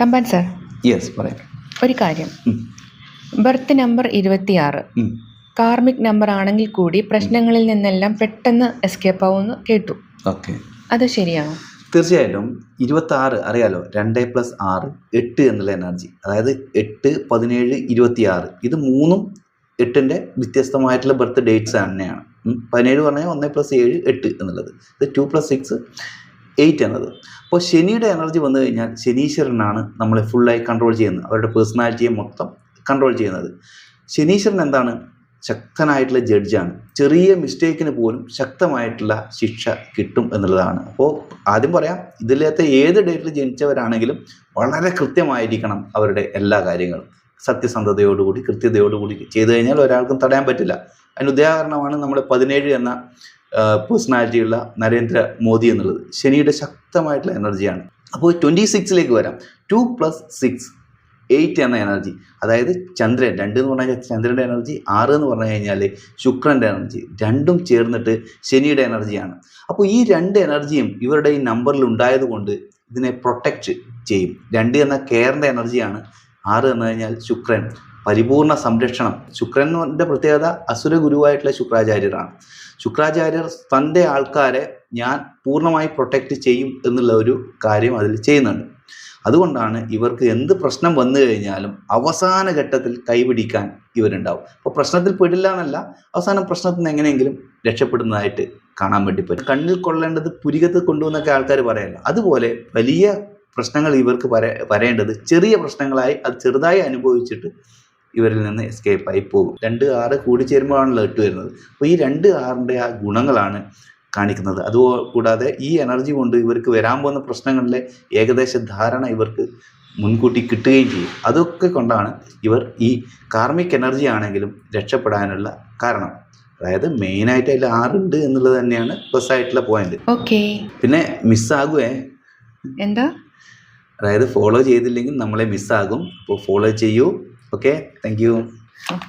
Thampan sir. Yes പറയാം. ഒരു കാര്യം. ബർത്ത് നമ്പർ ഇരുപത്തിയാറ്. കാർമിക് നമ്പർ ആണെങ്കിൽ കൂടി പ്രശ്നങ്ങളിൽ നിന്നെല്ലാം പെട്ടെന്ന് എസ്കേപ്പ് ആവുമെന്ന് കേട്ടു. ഓക്കെ അത് ശരിയാണോ? തീർച്ചയായിട്ടും ഇരുപത്തി ആറ് അറിയാലോ രണ്ട് പ്ലസ് ആറ് എട്ട് എന്നുള്ള എനർജി അതായത് എട്ട് പതിനേഴ് ഇരുപത്തി ആറ് ഇത് മൂന്നും എട്ടിന്റെ വ്യത്യസ്തമായിട്ടുള്ള ബർത്ത് ഡേറ്റ്സ് തന്നെയാണ്. പതിനേഴ് പറഞ്ഞാൽ ഒന്ന് പ്ലസ് ഏഴ് എട്ട് എന്നുള്ളത്. ഇത് ടു പ്ലസ് സിക്സ് എയ്റ്റ് എന്നത്. അപ്പോൾ ശനിയുടെ എനർജി വന്നു കഴിഞ്ഞാൽ ശനീശ്വരനാണ് നമ്മളെ ഫുള്ളായി കൺട്രോൾ ചെയ്യുന്നത്. അവരുടെ പേഴ്സണാലിറ്റിയെ മൊത്തം കൺട്രോൾ ചെയ്യുന്നത്. ശനീശ്വരൻ എന്താണ്? ശക്തനായിട്ടുള്ള ജഡ്ജാണ് ചെറിയ മിസ്റ്റേക്കിന് പോലും ശക്തമായിട്ടുള്ള ശിക്ഷ കിട്ടും എന്നുള്ളതാണ്. അപ്പോൾ ആദ്യം പറയാം ഇതിലത്തെ ഏത് ഡേറ്റിൽ ജനിച്ചവരാണെങ്കിലും വളരെ കൃത്യമായിരിക്കണം അവരുടെ എല്ലാ കാര്യങ്ങളും. സത്യസന്ധതയോടുകൂടി കൃത്യതയോടുകൂടി ചെയ്തു കഴിഞ്ഞാൽ ഒരാൾക്കും തടയാൻ പറ്റില്ല. അതിന് ഉദാഹരണമാണ് നമ്മുടെ പതിനേഴ് എന്ന പേഴ്സണാലിറ്റിയുള്ള നരേന്ദ്ര മോദി എന്നുള്ളത് ശനിയുടെ ശക്തമായിട്ടുള്ള എനർജിയാണ് അപ്പോൾ ട്വന്റി സിക്സിലേക്ക് വരാം. ടു പ്ലസ് സിക്സ് എയ്റ്റ് എന്ന എനർജി അതായത് ചന്ദ്രൻ രണ്ട് എന്ന് പറഞ്ഞാൽ ചന്ദ്രന്റെ എനർജി ആറ് എന്ന് പറഞ്ഞു കഴിഞ്ഞാൽ ശുക്രന്റെ എനർജി രണ്ടും ചേർന്നിട്ട് ശനിയുടെ എനർജിയാണ് അപ്പോൾ ഈ രണ്ട് എനർജിയും ഇവരുടെ ഈ നമ്പറിൽ ഉണ്ടായതുകൊണ്ട് ഇതിനെ പ്രൊട്ടക്റ്റ് ചെയ്യും. രണ്ട് എന്ന കെയറിന്റെ എനർജിയാണ് ആറ് എന്ന് കഴിഞ്ഞാൽ ശുക്രൻ. പരിപൂർണ സംരക്ഷണം. ശുക്രന്റെ പ്രത്യേകത അസുര ഗുരുവായിട്ടുള്ള ശുക്രാചാര്യരാണ്. ശുക്രാചാര്യർ തന്റെ ആൾക്കാരെ ഞാൻ പൂർണമായി പ്രൊട്ടക്റ്റ് ചെയ്യും എന്നുള്ള ഒരു കാര്യം അതിൽ ചെയ്യുന്നുണ്ട്. അതുകൊണ്ടാണ് ഇവർക്ക് എന്ത് പ്രശ്നം വന്നു കഴിഞ്ഞാലും അവസാന ഘട്ടത്തിൽ കൈപിടിക്കാൻ ഇവരുണ്ടാവും. അപ്പോൾ പ്രശ്നത്തിൽ പെടില്ല എന്നല്ല അവസാനം പ്രശ്നത്തിൽ നിന്ന് എങ്ങനെയെങ്കിലും രക്ഷപ്പെടുന്നതായിട്ട് കാണാൻ വേണ്ടി പറ്റും. കണ്ണിൽ കൊള്ളേണ്ടത് പുരികത്ത് കൊണ്ടുവന്നൊക്കെ ആൾക്കാർ പറയല്ല. അതുപോലെ വലിയ പ്രശ്നങ്ങൾ ഇവർക്ക് വര വരേണ്ടത് ചെറിയ പ്രശ്നങ്ങളായി അത് ചെറുതായി അനുഭവിച്ചിട്ട് ഇവരിൽ നിന്ന് എസ്കേപ്പ് ആയി പോകും. രണ്ട് ആറ് കൂടിച്ചേരുമ്പോഴാണല്ലോ എട്ട് വരുന്നത്. അപ്പോൾ ഈ രണ്ട് ആറിന്റെ ആ ഗുണങ്ങളാണ് കാണിക്കുന്നത്. അത് കൂടാതെ ഈ എനർജി കൊണ്ട് ഇവർക്ക് വരാൻ പോകുന്ന പ്രശ്നങ്ങളിലെ ഏകദേശ ധാരണ ഇവർക്ക് മുൻകൂട്ടി കിട്ടുകയും ചെയ്യും. അതൊക്കെ കൊണ്ടാണ് ഇവർ ഈ കാർമിക് എനർജി ആണെങ്കിലും രക്ഷപ്പെടാനുള്ള കാരണം. അതായത് മെയിനായിട്ട് അതിൽ ആറുണ്ട് എന്നുള്ളത് തന്നെയാണ് പ്ലസ് ആയിട്ടുള്ള പോയിന്റ് ഓക്കെ പിന്നെ മിസ്സാകുവേ എന്താ? അതായത് ഫോളോ ചെയ്തില്ലെങ്കിൽ നമ്മളെ മിസ്സാകും അപ്പോൾ ഫോളോ ചെയ്യൂ. Oke, okay? thank you.